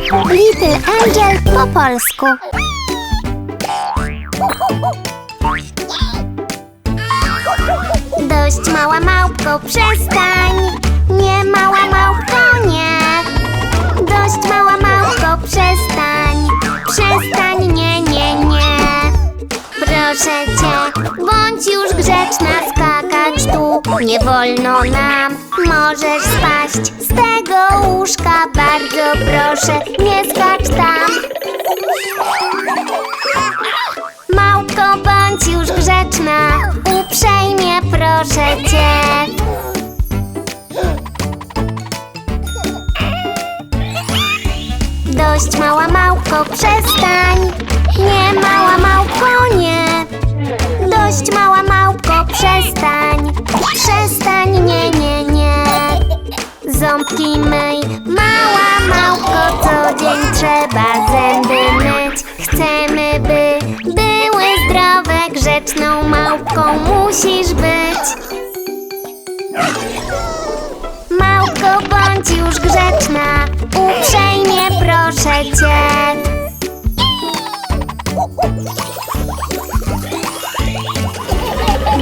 Little Angel po polsku. Dość mała małpko, przestań. Nie mała małpko, nie. Dość mała małpko, przestań. Przestań, nie, nie, nie. Proszę cię, bądź już grzeczna, skakać tu nie wolno nam. Możesz spaść z tego łóżka, bardzo proszę, nie skacz tam. Małpko, bądź już grzeczna, uprzejmie proszę cię. Dość mała małpko, przestań. Nie mała przestań. Nie, nie, nie. Ząbki myj, mała małpko, co dzień trzeba zęby myć. Chcemy, by były zdrowe, grzeczną małpką musisz być. Małpko, bądź już grzeczna, uprzejmie proszę cię.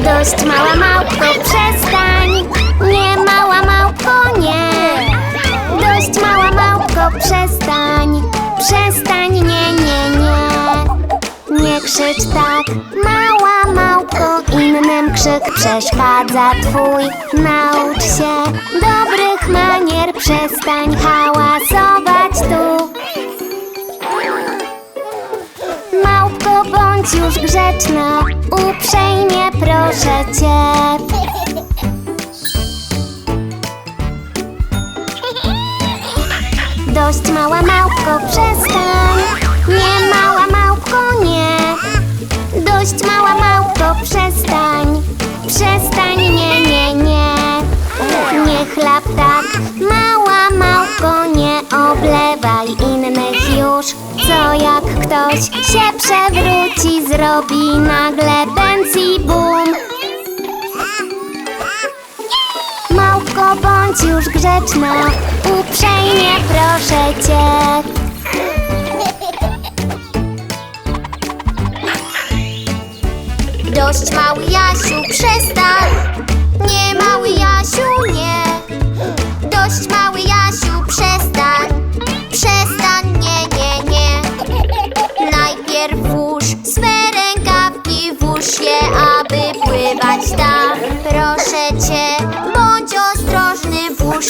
Dość mała małpko, przestań. Nie mała małpko, nie. Dość mała małpko, przestań. Przestań, nie, nie, nie. Nie krzycz tak, mała małpko, innym krzyk przeszkadza twój. Naucz się dobrych manier, przestań hałasować tu. Bądź już grzeczna, uprzejmie proszę cię. Dość mała małpko, przestań. Nie mała małpko, nie. Dość mała małpko, przestań. Przestań, nie, nie, nie. Nie chlap tak, mała małpko, nie oblewaj innych. Co jak ktoś się przewróci, zrobi nagle bęc bum. Małpko, bądź już grzeczna, uprzejmie proszę cię. Dość mały Jasiu, przestań. Nie mały Jasiu, nie. Dość mały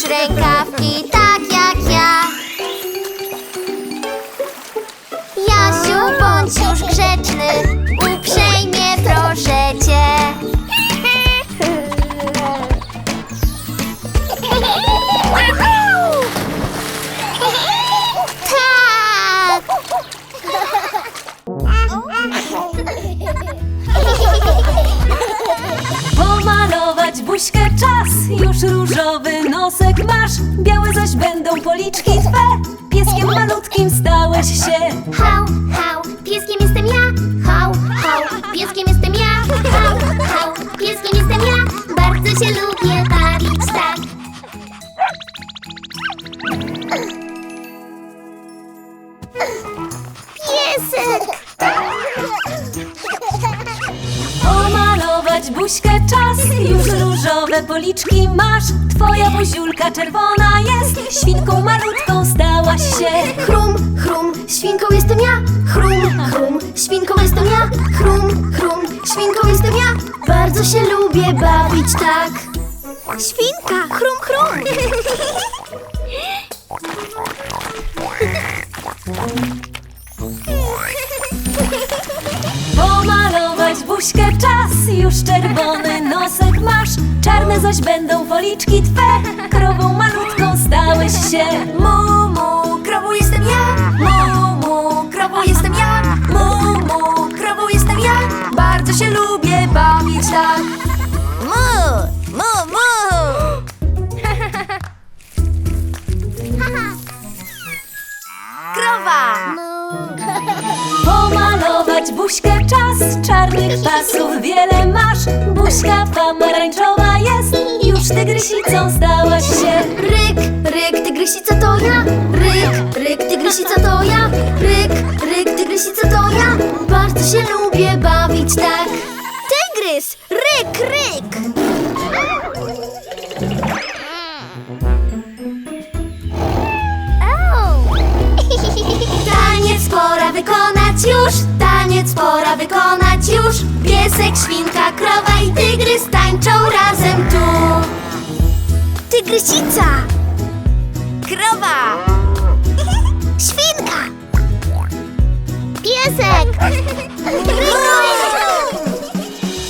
Trem cá. Pieskiem malutkim stałeś się. Hał, Twoja buziulka czerwona jest, świnką malutką stałaś się. Chrum, chrum, świnką jestem ja. Chrum, chrum, świnką jestem ja. Chrum, chrum, świnką jestem ja. Bardzo się lubię bawić tak. Świnka, chrum, chrum. Buźkę czas, już czerwony nosek masz. Czarne zaś będą policzki twe, krową malutką stałeś się. Mu, mu, krową jestem ja. Mu, mu, krową jestem ja. Mu, mu, krową jestem ja. Bardzo się lubię bawić tak. Mu, mu, mu. Krowa! Pomalować buźkę czas, czarnych pasów. Wiele masz. Buźka pomarańczowa jest, już tygrysicą stałaś się. Ryk, ryk, tygrysica to ja. Ryk, ryk, tygrysica to ja. Ryk, ryk, tygrysica to ja. Bardzo się lubię bawić tak. Tygrys, ryk, ryk. Taniec pora wykonać już Taniec pora wykonać już. Piesek, świnka, krowa i tygrys tańczą razem tu. Tygrysica. Krowa. Świnka. Piesek.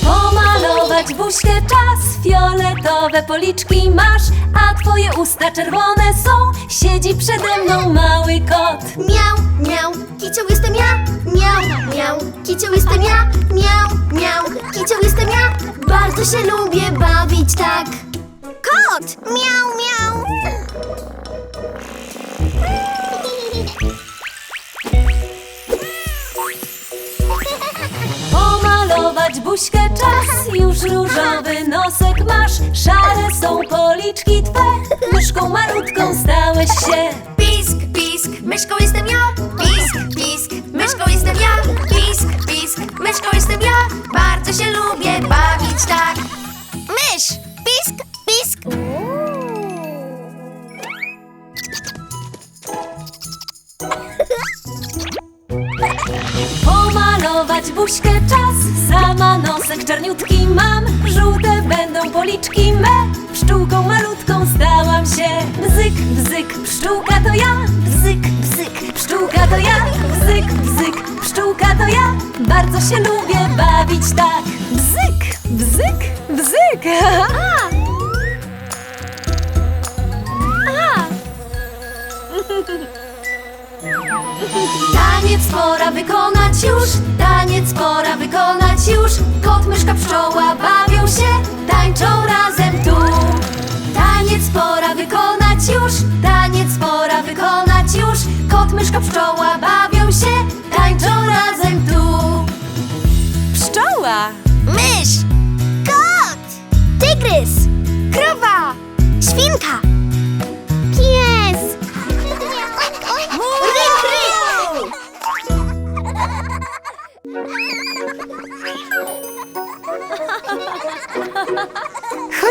Pomalować buźkę fioletowe policzki masz, a twoje usta czerwone są. Siedzi przede mną mały kot. Miał, miał, kicioł jestem ja Miał, miał, kicioł jestem ja Miał, miał, kicioł jestem ja Bardzo się lubię bawić tak Kot! Miał, miał Pomalować buźkę czas, już różowy nosek masz. Szare są policzki twe, myszką malutką stałeś się. Pisk, pisk, myszką jestem ja czarniutki mam. Żółte będą policzki me, pszczółką malutką stałam się. Bzyk, bzyk, pszczółka to ja, bzyk, bzyk, pszczółka to ja, bzyk, bzyk, pszczółka to ja. Bardzo się lubię bawić tak. Bzyk, bzyk, bzyk. Taniec pora wykonać już, taniec pora wykonać już. Kot, myszka, pszczoła bawią się, tańczą razem tu. Taniec pora wykonać już, taniec pora wykonać już. Kot, myszka, pszczoła bawią się, tańczą razem tu. Pszczoła. Mysz, kot, tygrys, krowa, świnka,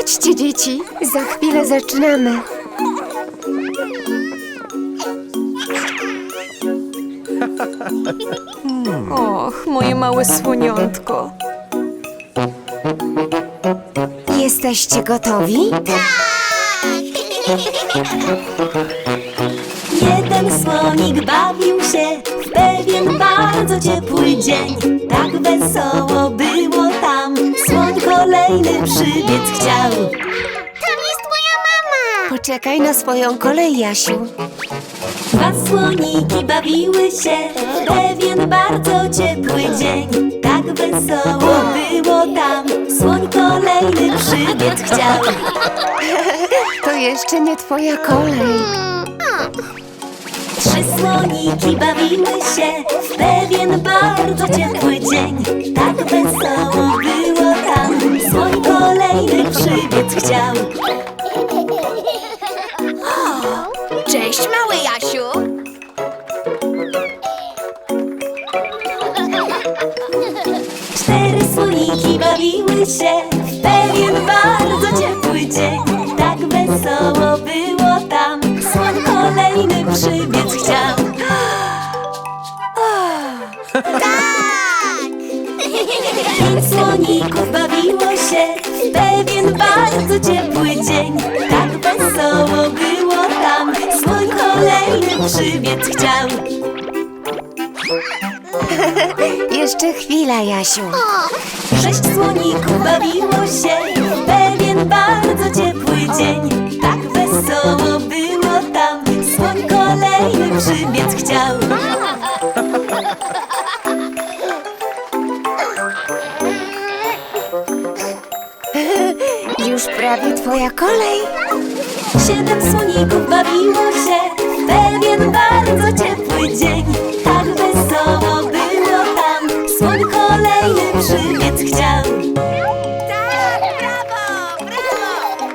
Chodźcie, dzieci, za chwilę zaczynamy. Och, moje małe słoniątko. Jesteście gotowi? Jeden słonik bawił się w pewien bardzo ciepły dzień. Tak wesoło było kolejny przybiec chciał. Tam jest moja mama. Poczekaj na swoją kolej, Jasiu. Dwa słoniki bawiły się w pewien bardzo ciepły dzień. Tak wesoło było tam, słoń kolejny przybiec chciał. To jeszcze nie twoja kolej. Trzy słoniki bawiły się w pewien bardzo ciepły dzień. Tak wesoło było kolejny przybiec chciał. Cześć, mały Jasiu. Cztery słoniki bawiły się w pewien bardzo ciepły dzień. Tak wesoło było tam, słoń kolejny przybiec chciał. Pięć słoników bawiło się pewien bardzo ciepły dzień. Tak wesoło było tam, słoń kolejny przybiec chciał. Jeszcze chwila, Jasiu. Sześć słoników bawiło się w pewien bardzo ciepły dzień. Tak wesoło było tam, słoń kolejny przybiec chciał. Prawie twoja kolej. Siedem słoników bawiło się pewien bardzo ciepły dzień. Tak wesoło było tam, słoń kolejny przybiec chciał. Tak, brawo, brawo.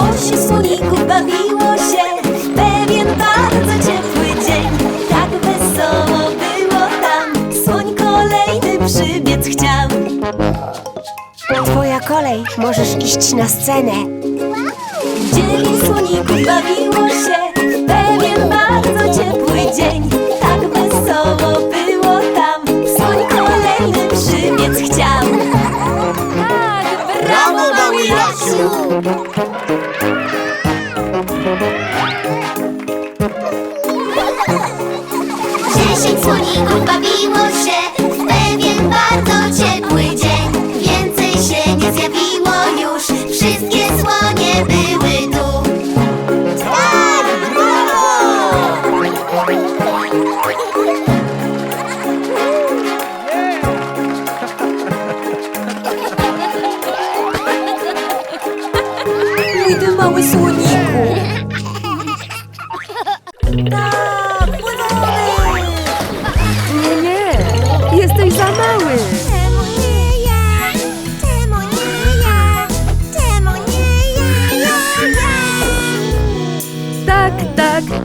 Osiem słoników bawiło się możesz iść na scenę. Dziewięć słoników bawiło się w pewien bardzo ciepły dzień. Tak wesoło było tam, słoń kolejny przybiec chciał. Tak, brawo mały Jasiu! Dziesięć słoników bawiło się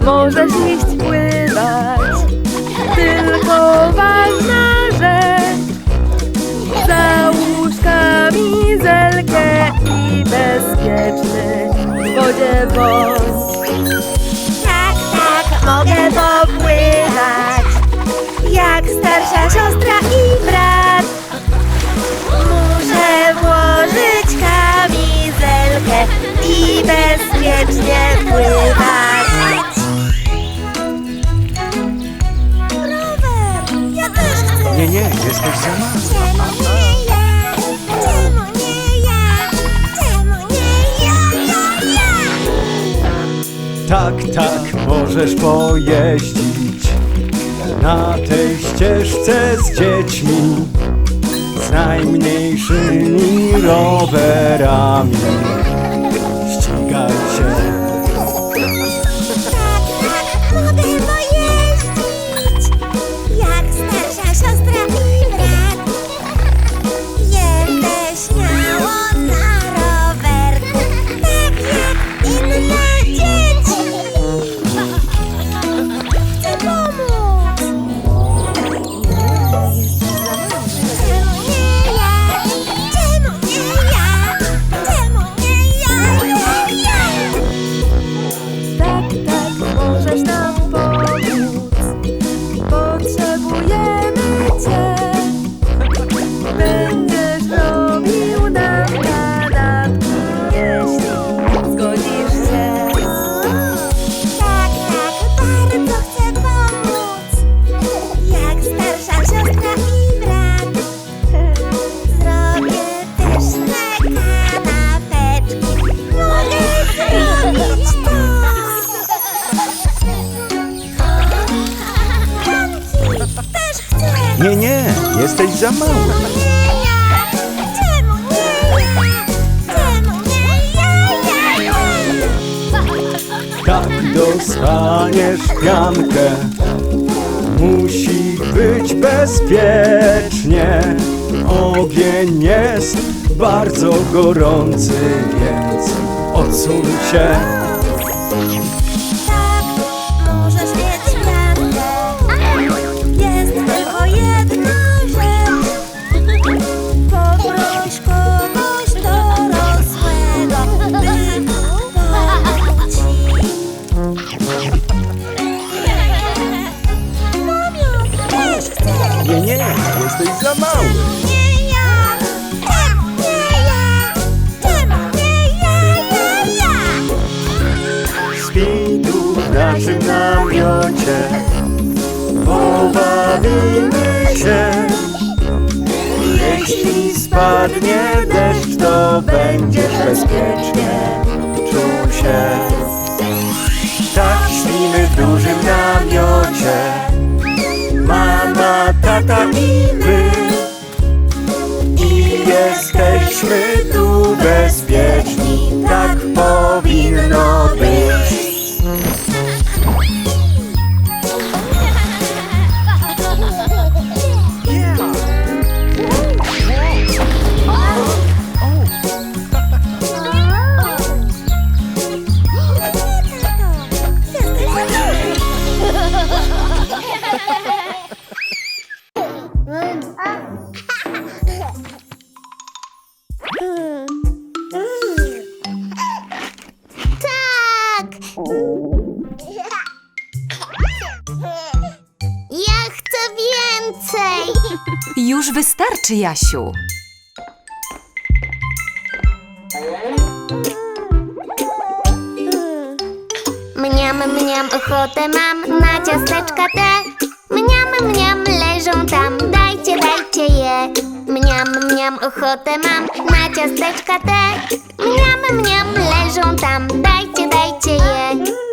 możesz iść pływać. Tylko ważna rzecz. Załóż kamizelkę i bezpieczny w wodzie bądź. Tak, tak, mogę popływać Jak starsza siostra i brat Muszę włożyć kamizelkę I bezpiecznie pływać Nie, nie, jesteś za mały. Czemu nie ja? Czemu nie ja? Czemu nie ja? Ja, ja? Tak, tak, możesz pojeździć na tej ścieżce z dziećmi, z najmniejszymi rowerami. Nie, nie, jesteś za mały. Nie ja, czemu nie ja? Czemu nie ja, ja, ja? Tak dostaniesz piankę. Musi być bezpiecznie. Ogień jest bardzo gorący, więc odsuń się. Jeśli spadnie deszcz, to będziesz bezpiecznie czuł się. Tak śpimy w dużym namiocie, mama, tata i my. I jesteśmy tu bezpieczni, Jasiu. Mniam, mniam, ochotę mam na ciasteczka te. Mniam, mniam, leżą tam, dajcie, dajcie je. Mniam, mniam, ochotę mam na ciasteczka te. Mniam, mniam, leżą tam, dajcie, dajcie je.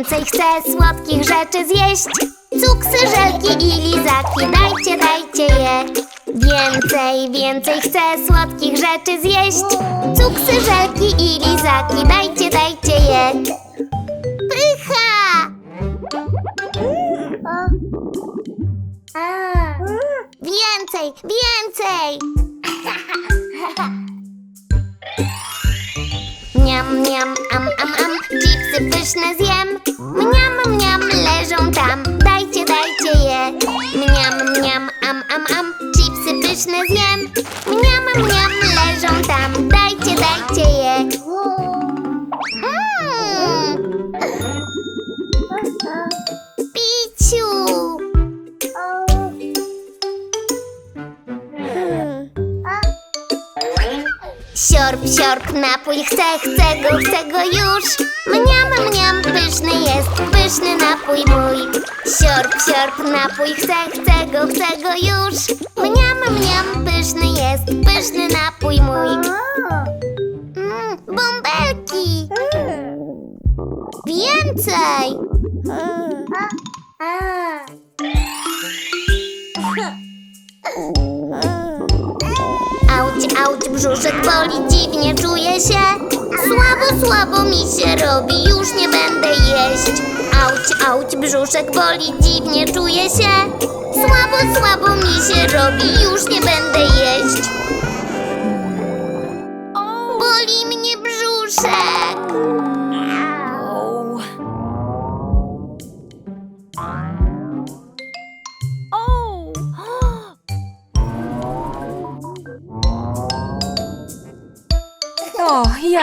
Więcej, chcę słodkich rzeczy zjeść. Cuksy, żelki i lizaki, dajcie, dajcie je. Więcej, więcej chcę słodkich rzeczy zjeść. Cuksy, żelki i lizaki, dajcie, dajcie je. Pycha! Więcej, więcej! Miam, miam, am, am, am, pyszne zjem. Mniam, mniam, leżą tam, dajcie, dajcie je. Mniam, mniam, am, am, am, chipsy pyszne zjem. Mniam, mniam, leżą tam, dajcie, dajcie je. Siorb, siorb, napój, chcę, chcę go, chcę go już. Mniam, mniam, pyszny jest, pyszny napój mój. Siorb, siorb, napój, chcę, chcę go, chcę go już. Mniam, mniam, pyszny jest, pyszny napój mój. Mm, Bąbelki! Więcej! Auć, auć, brzuszek boli, dziwnie czuję się. Słabo, słabo mi się robi, już nie będę jeść. Auć, auć, brzuszek boli, dziwnie czuję się. Słabo, słabo mi się robi, już nie będę jeść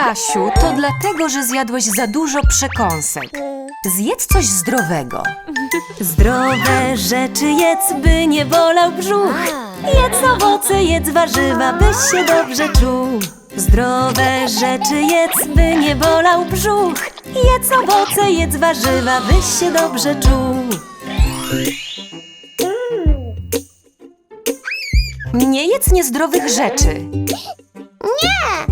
O, Jasiu, to dlatego, że zjadłeś za dużo przekąsek. Zjedz coś zdrowego. Zdrowe rzeczy jedz, by nie bolał brzuch. Jedz owoce, jedz warzywa, byś się dobrze czuł. Zdrowe rzeczy jedz, by nie bolał brzuch. Jedz owoce, jedz warzywa, byś się dobrze czuł. Nie jedz niezdrowych rzeczy. Nie,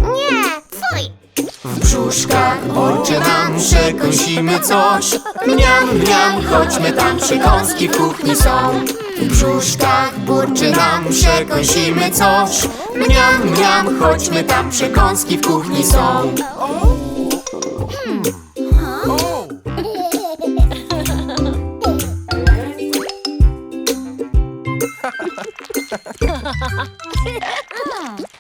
W brzuszkach burczy nam, przekąsimy coś. Mniam, mniam, chodźmy tam, przekąski w kuchni są. W brzuszkach burczy nam, przekąsimy coś. Mniam, mniam, chodźmy tam, przekąski w kuchni są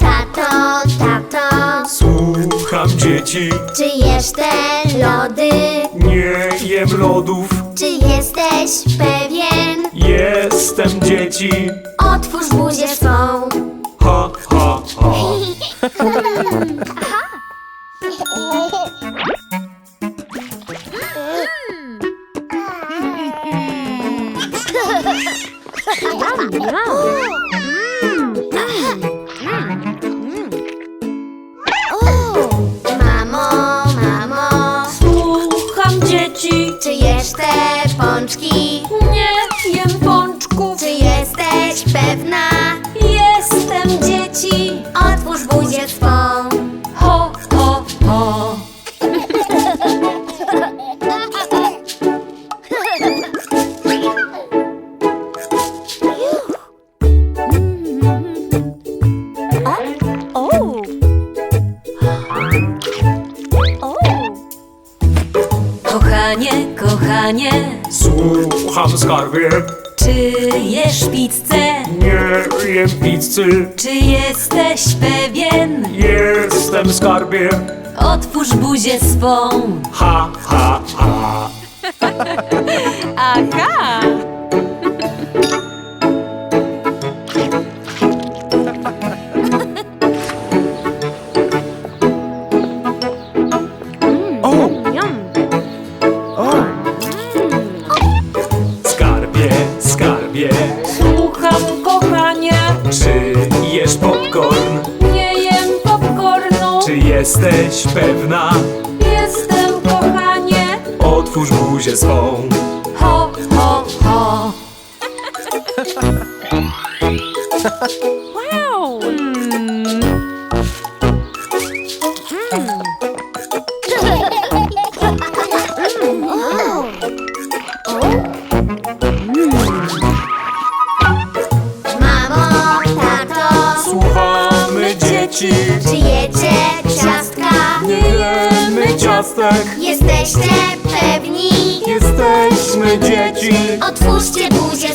Tato, tato, Słucham dzieci, czy jesz te lody? nie jem lodów Czy jesteś pewien? Jestem dzieci, skarbie, Czy jesz pizzę? Nie jem pizzy, Czy jesteś pewien? jestem skarbie. Otwórz buzię swą. Ha, ha, ha. Aha! Popcorn? Nie jem popcornu. Czy jesteś pewna? Jestem, kochanie. Otwórz buzię swą. Ho, ho, ho. Wow! Mamo, jemy ciastek. Jesteście pewni? Jesteśmy dzieci. Otwórzcie buzie